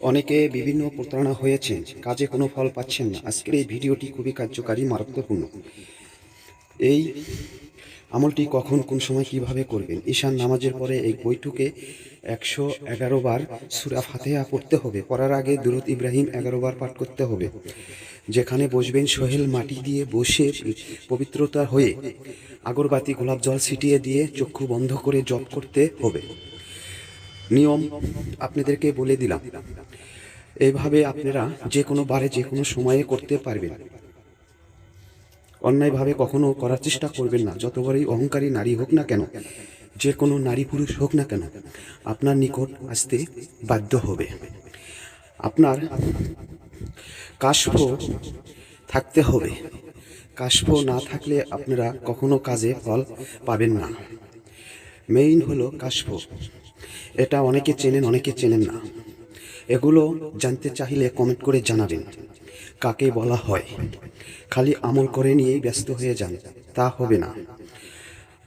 অনেকে বিভিন্ন প্রতারণা হয়েছেন কাজে কোনো ফল পাচ্ছেন না। আজকের এই ভিডিওটি খুবই কার্যকারী মারাত্মপূর্ণ এই আমলটি কখন, কোন সময় কীভাবে করবেন? ঈশান নামাজের পরে এই বইটুকে একশো এগারো বার সুরা ফাতেহা পড়তে হবে। পড়ার আগে দুরুদ ইব্রাহিম এগারো বার পাঠ করতে হবে। যেখানে বসবেন সোহেল মাটি দিয়ে বসে পবিত্রতা হয়ে আগরবাতি, গোলাপ জল ছিটিয়ে দিয়ে চক্ষু বন্ধ করে জপ করতে হবে। নিয়ম আপনাদেরকে বলে দিলাম। এইভাবে আপনারা যে কোনো বারে যে কোনো সময়ে করতে পারবেন। অন্যায়ভাবে কখনো করার চেষ্টা করবেন না। যত বড়ই অহংকারী নারী হোক না কেন যে কোনো নারী পুরুষ হোক না কেন, আপনার নিকট আসতে বাধ্য হবে। আপনার কাশফ থাকতে হবে। কাশফ না থাকলে আপনারা কখনো কাজে ফল পাবেন না। মেইন হলো কাশফ এটা অনেকে চেনেন অনেকে চেনেন না। এগুলো জানতে চাইলে কমেন্ট করে জানাবেন। কাকে বলা হয়? খালি আমল করে নিয়েই ব্যস্ত হয়ে যান, তা হবে না।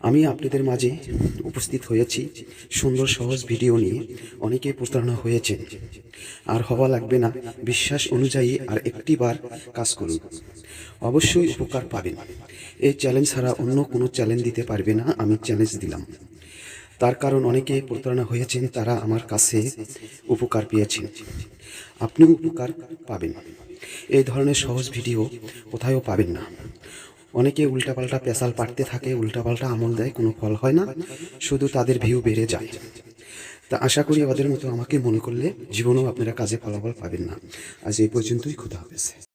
আমি আপনাদের মাঝে উপস্থিত হয়েছি সুন্দর সহজ ভিডিও নিয়ে অনেকে প্রতারণা হয়েছেন আর হওয়া লাগবে না, বিশ্বাস অনুযায়ী আর একটি বার কাজ করুন। অবশ্যই উপকার পাবেন। এই চ্যালেঞ্জ ছাড়া অন্য কোনো চ্যালেঞ্জ দিতে পারবে না, আমি চ্যালেঞ্জ দিলাম। তার কারণ অনেকে প্রতারণা হয়েছেন, তারা আমার কাছে উপকার পেয়েছেন। আপনিও উপকার পাবেন। এই ধরনের সহজ ভিডিও কোথাও পাবেন না। অনেকে উল্টাপাল্টা পেশাল পাটতে থাকে, উল্টাপাল্টা আমল দেয়, কোনো ফল হয় না, শুধু তাদের ভিউ বেড়ে যায়। তা আশা করি ওদের মতো আমাকে মনে করলে জীবনেও আপনারা কাজে ফলাফল পাবেন না। আজ এই পর্যন্তই, খুদা হাফেজ।